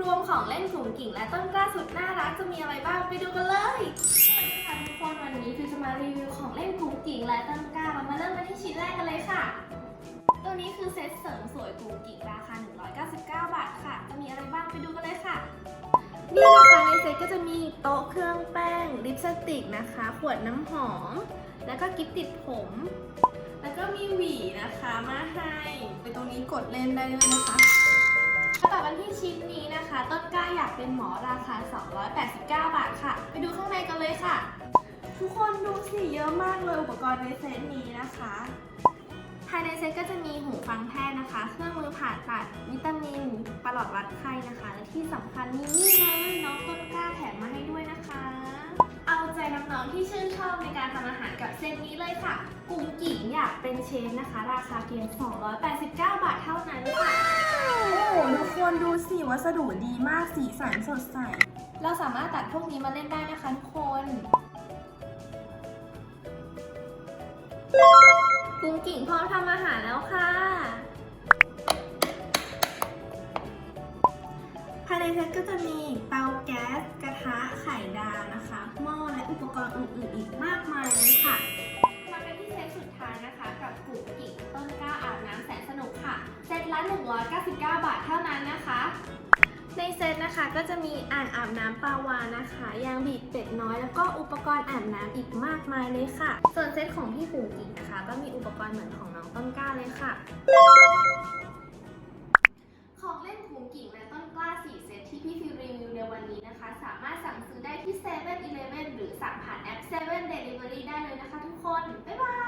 รวมของเล่นขุงกิ่งและต้นกล้าสุดน่ารักจะมีอะไรบ้างไปดูกันเลยสวัสดีค่ะทุกคนวันนี้คือจะมารีวิวของเล่นขุงกิ่งและต้นกล้าเรามาเริ่มกันที่ชิ้นแรกกันเลยค่ะ ตัวนี้คือเซ็ตเสริมสวยขุงกิ่งราคา 199 บาทค่ะ จะมีอะไรบ้างไปดูกันเลยค่ะ นี่นะคะในเซ็ตก็จะมีโต๊ะเครื่องแป้งลิปสติกนะคะ ขวดน้ำหอม แล้วก็กิ๊บติดผม แล้วก็มีหวีนะคะมาให้ไปตรงนี้กดเล่นได้เลยนะคะ ต่อกันที่ชิ้นนี้นะคะ ต้นกล้าอยากเป็นหมอราคา 289 บาทค่ะ ไปดูข้างในกันเลยค่ะ ทุกคนดูสิเยอะมากเลยอุปกรณ์ในเซตนี้นะคะ ภายในเซตก็จะมีหูฟังแพทย์นะคะ เครื่องมือผ่าตัดวิตามินประหลอดวัดไข้นะคะ และที่สำคัญมีนี่เลยน้องต้นกล้าแถมมาให้ด้วยนะคะ เอาใจน้องๆที่ชื่นชอบในการทำอาหารกับเซตนี้เลยค่ะ กุ้งกิ่งอยากเป็นเชฟนะคะ ราคาเพียง 289 บาทเท่านั้น คนดูสิวัสดุดีมากสีสันสดใส เราสามารถตัดพวกนี้มาเล่นได้นะคะทุกคนกุ้งกิ่งพร้อมทำอาหารแล้วค่ะ ภายในเซตก็จะมีเตาแก๊ส กระทะ ไข่ดาวนะคะ หม้อและอุปกรณ์อื่นๆอีกมากมายเลยค่ะ มากันที่เซตสุดท้ายนะคะ กับกลุ่มกิ่ง ละ 199 บาทเท่านั้นนะคะ ในเซตนะคะก็จะมีอ่างอาบน้ำปลาวานนะคะ ยางบีบเป็ดน้อย แล้วก็อุปกรณ์อาบน้ำอีกมากมายเลยค่ะ ส่วนเซตของพี่กลุ่มกิ่งนะคะ ก็มีอุปกรณ์เหมือนของน้องต้นกล้าเลยค่ะ ของเล่นขุงกิ่งและต้นกล้า 4 เซตที่พี่ฟิวรีวิวในวันนี้นะคะ สามารถสั่งซื้อได้ที่7 e เ e ่ e อหรือสั่งผ่านแอป7 Delivery ได้เลยนะคะทุกคน บ๊ายบ